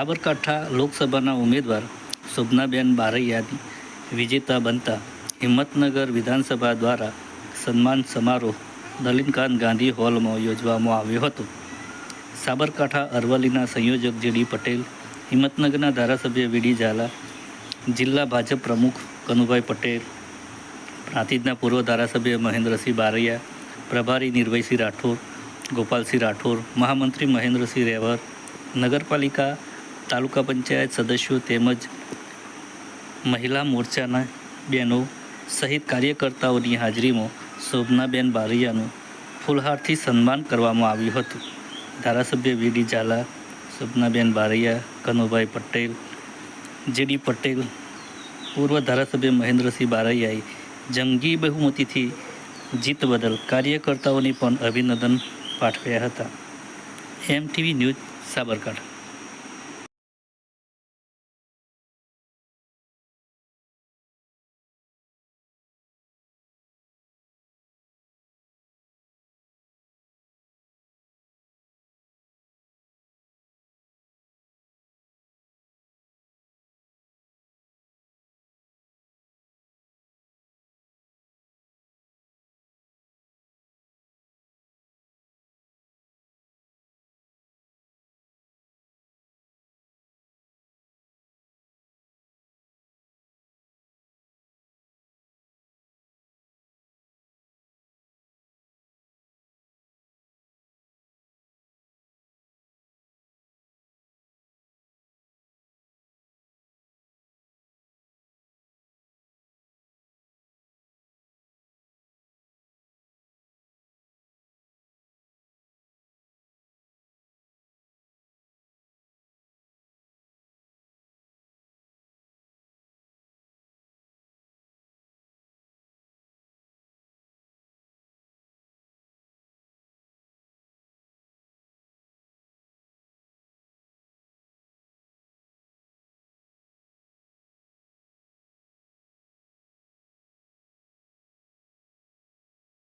સાબરકાંઠા લોકસભાના ઉમેદવાર શોભનાબેન બારૈયાની વિજેતા બનતા હિંમતનગર વિધાનસભા દ્વારા સન્માન સમારોહ નલિનકાંત ગાંધી હોલમાં યોજવામાં આવ્યો હતો. સાબરકાંઠા અરવલ્લીના સંયોજક જેડી પટેલ, હિંમતનગરના ધારાસભ્ય વીડી ઝાલા, જિલ્લા ભાજપ પ્રમુખ કનુભાઈ પટેલ, પ્રાંતિજના પૂર્વ ધારાસભ્ય મહેન્દ્રસિંહ બારૈયા, પ્રભારી નિર્ભયસિંહ રાઠોડ, ગોપાલસિંહ રાઠોડ, મહામંત્રી મહેન્દ્રસિંહ રેવર, નગરપાલિકા તાલુકા પંચાયત સદસ્યો તેમજ મહિલા મોરચાના બહેનો સહિત કાર્યકર્તાઓની હાજરીમાં શોભનાબેન બારૈયાનું ફૂલહારથી સન્માન કરવામાં આવ્યું હતું. ધારાસભ્ય વીડી ઝાલા, શોભનાબેન બારૈયા, કનુભાઈ પટેલ જેડી પટેલ, પૂર્વ ધારાસભ્ય મહેન્દ્રસિંહ બારૈયાએ જંગી બહુમતીથી જીત બદલ કાર્યકર્તાઓને પણ અભિનંદન પાઠવ્યા હતા. MTV news Sabarkantha.